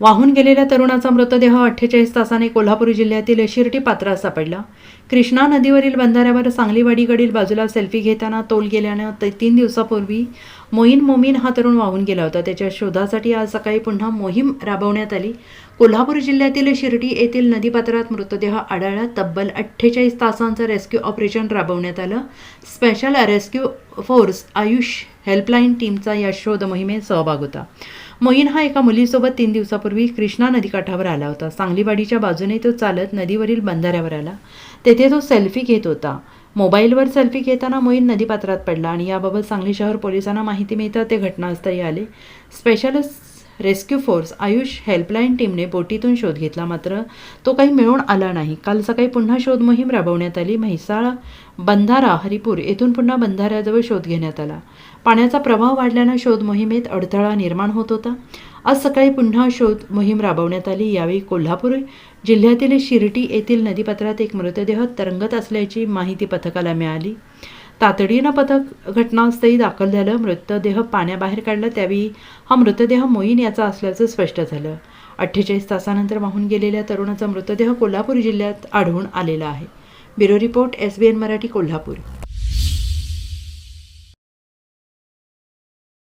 वाहून गेलेल्या तरुणाचा मृतदेह अठ्ठेचाळीस तासाने कोल्हापूर जिल्ह्यातील शिर्टी पात्रात सापडला. कृष्णा नदीवरील बंधाऱ्यावर सांगलीवाडीकडील बाजूला सेल्फी घेताना तोल गेल्यानं ते तीन दिवसापूर्वी मोईन मोमीन हा तरुण वाहून गेला होता. त्याच्या शोधासाठी आज सकाळी पुन्हा मोहीम राबवण्यात आली. कोल्हापूर जिल्ह्यातील शिर्डी येथील नदीपात्रात मृतदेह आढळला. तब्बल अठ्ठेचाळीस तासांचं रेस्क्यू ऑपरेशन राबवण्यात आलं. Special rescue force Ayush helpline टीमचा या शोध मोहिमेत सहभाग होता. मोईन हा एका मुलीसोबत तीन दिवसापूर्वी कृष्णा नदीकाठावर आला होता. सांगलीवाडीच्या बाजूने तो चालत नदीवरील बंधाऱ्यावर आला. तेथे तो सेल्फी घेत होता. मोबाईलवर सेल्फी घेताना मोईन नदीपात्रात पडला आणि याबाबत सांगली शहर पोलिसांना माहिती मिळतं ते घटनास्थळी आले. Specialist rescue force Ayush helpline टीमने बोटीतून शोध घेतला मात्र तो काही मिळून आला नाही. काल सकाळी पुन्हा शोध मोहीम राबवण्यात आली. म्हैसाळ बंधारा हरिपूर येथून पुन्हा बंधाऱ्याजवळ शोध घेण्यात आला. पाण्याचा प्रवाह वाढल्यानं शोध मोहिमेत अडथळा निर्माण होत होता. आज सकाळी पुन्हा शोध मोहीम राबवण्यात आली. यावेळी कोल्हापूर जिल्ह्यातील शिर्टी येथील नदीपात्रात एक मृतदेह तरंगत असल्याची माहिती पथकाला मिळाली. तातडीनं पथक घटनास्थळी दाखल झालं. मृतदेह पाण्याबाहेर काढला. त्यावेळी हा मृतदेह मोईन याचा असल्याचं स्पष्ट झालं. अठ्ठेचाळीस तासानंतर वाहून गेलेल्या तरुणाचा मृतदेह कोल्हापूर जिल्ह्यात आढळून आलेला आहे. Bureau report S B N Marathi Kolhapur.